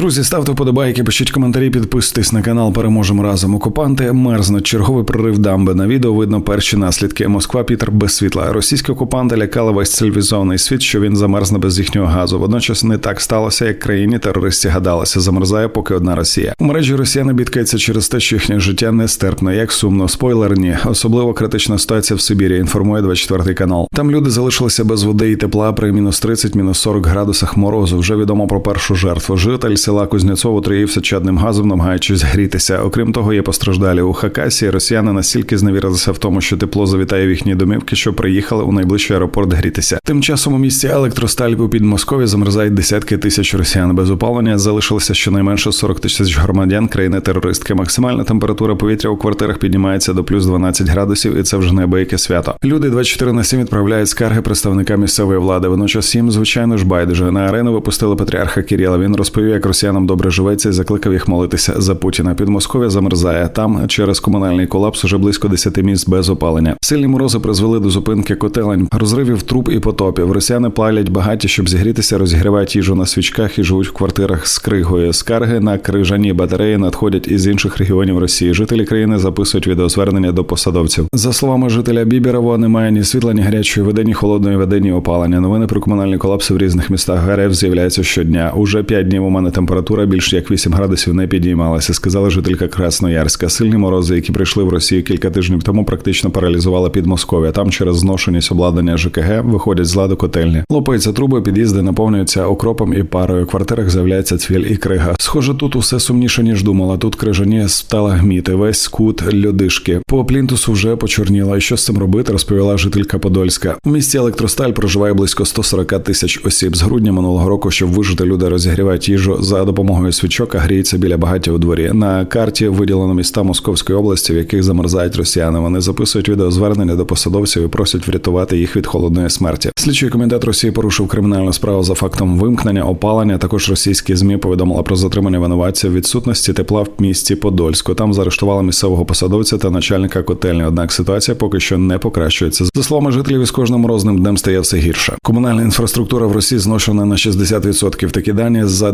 Друзі, ставте вподобайки, пишіть коментарі, підписуйтесь на канал. Переможемо разом. Окупанти мерзнуть. Черговий прорив дамби. На відео видно перші наслідки. Москва Пітер без світла. Російські окупанти лякали весь цивілізований світ, що він замерзне без їхнього газу. Водночас не так сталося, як країні терористі гадалося. Замерзає поки одна Росія. У мережі Росіяни бідкаються через те, що їхнє життя нестерпне. Як сумно, спойлер ні. Особливо критична ситуація в Сибірі. Інформує 24 канал. Там люди залишилися без води і тепла при мінус 30, мінус 40 градусах морозу. Вже відомо про першу жертву. Житель села Кузнєцово троївся чадним газом, намагаючись грітися. Окрім того, є постраждалі у Хакасії. Росіяни настільки зневірилися в тому, що тепло завітає в їхні домівки, що приїхали у найближчий аеропорт грітися. Тим часом у місті Електросталь у Підмоскові замерзають десятки тисяч росіян без опалення. Залишилося щонайменше 40 тисяч громадян країни-терористки. Максимальна температура повітря у квартирах піднімається до плюс 12 градусів, і це вже неабияке свято. Люди 24 на 7 відправляють скарги представникам місцевої влади. Водночас їм, звичайно ж, байдуже на арену випустили патріарха Кіріла. Він розповів, як росіянам добре живеться і закликав їх молитися за Путіна. Підмосков'я замерзає. Там через комунальний колапс уже близько 10 місць без опалення. Сильні морози призвели до зупинки котелень, розривів труб і потопів. Росіяни палять багаття, щоб зігрітися, розігрівають їжу на свічках і живуть в квартирах з кригою. Скарги на крижані батареї надходять із інших регіонів Росії. Жителі країни записують відеозвернення до посадовців. За словами жителя Біберова, немає ні світла, ні гарячої води, ні холодної води, ні опалення. Новини про комунальні колапси в різних містах РФ з'являються щодня. Уже п'ять днів у мене температура більш як 8 градусів не підіймалася. Сказала жителька Красноярська. Сильні морози, які прийшли в Росію кілька тижнів тому, практично паралізували Підмосков'я. Там через зношеність обладнання ЖКГ виходять з ладу котельні. Лопаються труби, під'їзди наповнюються окропом і парою. В квартирах з'являється цвіль і крига. Схоже, тут усе сумніше ніж думала. Тут крижані стала гміти. Весь скут льодишки. По плінтусу вже почорніла. Що з цим робити? Розповіла жителька Подольська. У місті Електросталь проживає близько 140 тисяч осіб. З грудня минулого року, щоб вижити, люди розігрівають їжу за допомогою свічок, а гріються біля багаття у дворі. На карті виділено міста Московської області, в яких замерзають росіяни. Вони записують відеозвернення до посадовців і просять врятувати їх від холодної смерті. Слідчий комітет Росії порушив кримінальну справу за фактом вимкнення, опалення. Також російські змі повідомили про затримання винуватців відсутності тепла в місті Подольську. Там заарештували місцевого посадовця та начальника котельні. Однак ситуація поки що не покращується. За словами жителів, із кожним морозним днем стає все гірше. Комунальна інфраструктура в Росії зношена на 60%. Такі дані за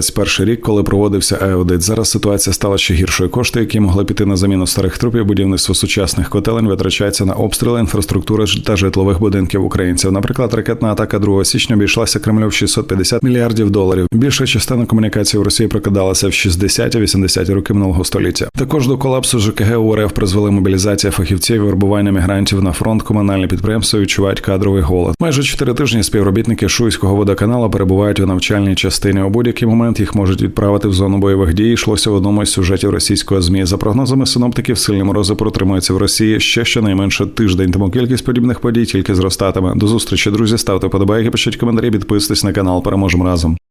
2021 рік, коли проводився аудит. Зараз ситуація стала ще гіршою. Кошти, які могли піти на заміну старих трупів, будівництво сучасних котелень витрачається на обстріли інфраструктури та житлових будинків українців. Наприклад, ракетна атака 2 січня обійшлася Кремлю в 650 мільярдів доларів. Більша частина комунікації в Росії прокидалася в 60-80 роки минулого століття. Також до колапсу ЖКГ у призвели мобілізація фахівців, і вербування мігрантів на фронт. Комунальні підприємства відчувають кадровий голод. Майже чотири тижні співробітники Шуйського водоканалу перебувають у навчальній частині. У будь-який момент їх можуть відправити в зону бойових дій. Йшлося в одному із сюжетів російського змі. За прогнозами синоптиків, сильні морози протримаються в Росії ще щонайменше тиждень. Тому кількість подібних подій тільки зростатиме. До зустрічі, друзі. Ставте подобайки, пишіть коментарі, підписуйтесь на канал. Переможемо разом.